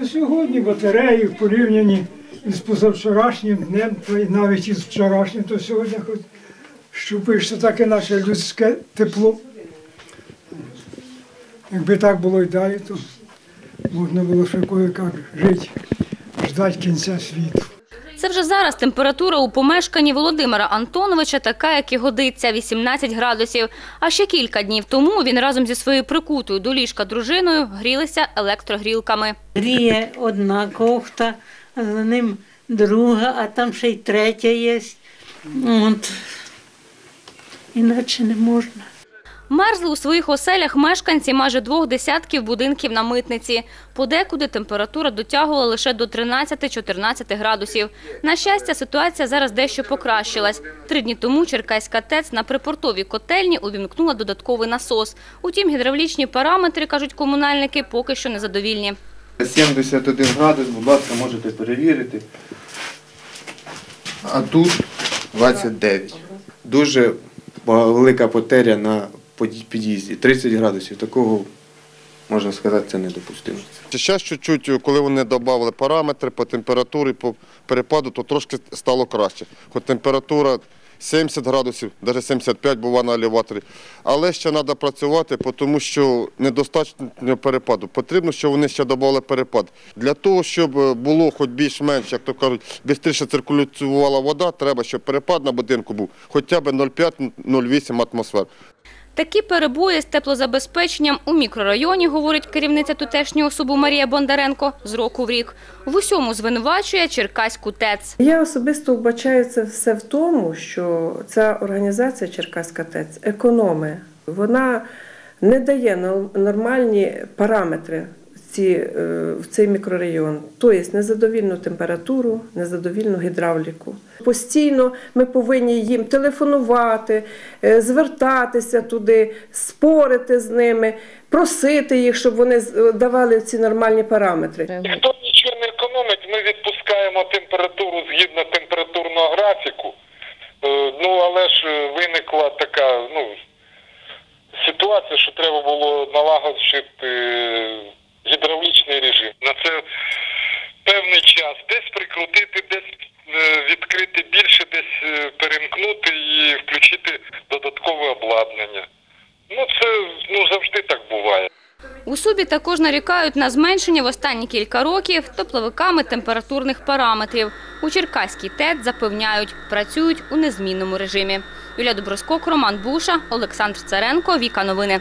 То сьогодні батареї в порівнянні з позавчорашнім днем, то і навіть із вчорашнім, то сьогодні хоч щупишся таке наше людське тепло. Якби так було й далі, то можна було ще кое-як жити, ждати кінця світу. Це вже зараз температура у помешканні Володимира Антоновича така, як і годиться – 18 градусів. А ще кілька днів тому він разом зі своєю прикутою до ліжка дружиною грілися електрогрілками. Гріє одна кофта, а за ним друга, а там ще й третя є. От. Іначе не можна. Мерзли у своїх оселях мешканці майже двох десятків будинків на митниці. Подекуди температура дотягувала лише до 13-14 градусів. На щастя, ситуація зараз дещо покращилась. Три дні тому Черкаська ТЕЦ на припортовій котельні увімкнула додатковий насос. Утім, гідравлічні параметри, кажуть комунальники, поки що незадовільні. 71 градус, будь ласка, можете перевірити. А тут 29. Дуже велика потеря на під'їзді. 30 градусів. Такого, можна сказати, це недопустимо. Зараз чуть-чуть, коли вони додали параметри по температурі, по перепаду, то трошки стало краще. Хоч температура 70 градусів, навіть 75 бува на елеваторі. Але ще треба працювати, тому що недостатньо перепаду. Потрібно, щоб вони ще додали перепад. Для того, щоб е, було хоч більш-менш, як то кажуть, швидше циркулювала вода, треба, щоб перепад на будинку був хоча б 0,5-0,8 атмосфер. Такі перебої з теплозабезпеченням у мікрорайоні, говорить керівниця тутешнього субу Марія Бондаренко, з року в рік. В усьому звинувачує Черкаську ТЕЦ. Я особисто вбачаю це все в тому, що ця організація Черкаська ТЕЦ економи. Вона не дає нор- нормальні параметри ці, е, в цей мікрорайон, тобто незадовільну температуру, незадовільну гідравліку. Постійно ми повинні їм телефонувати, е, звертатися туди, спорити з ними, просити їх, щоб вони з- давали ці нормальні параметри. Ніхто нічого не економить, ми відпускаємо температуру згідно температурного графіку. Е, Ну, але ж е, виникла така ну, ситуація, що треба було налагодити Десь десь е, відкрити більше, десь е, перемкнути і включити додаткове обладнання. Ну, це ну, завжди так буває. У субі також нарікають на зменшення в останні кілька років тепловиками температурних параметрів. У Черкаській ТЕЦ запевняють, працюють у незмінному режимі. Юлія Доброскок, Роман Буша, Олександр Царенко, Віка Новини.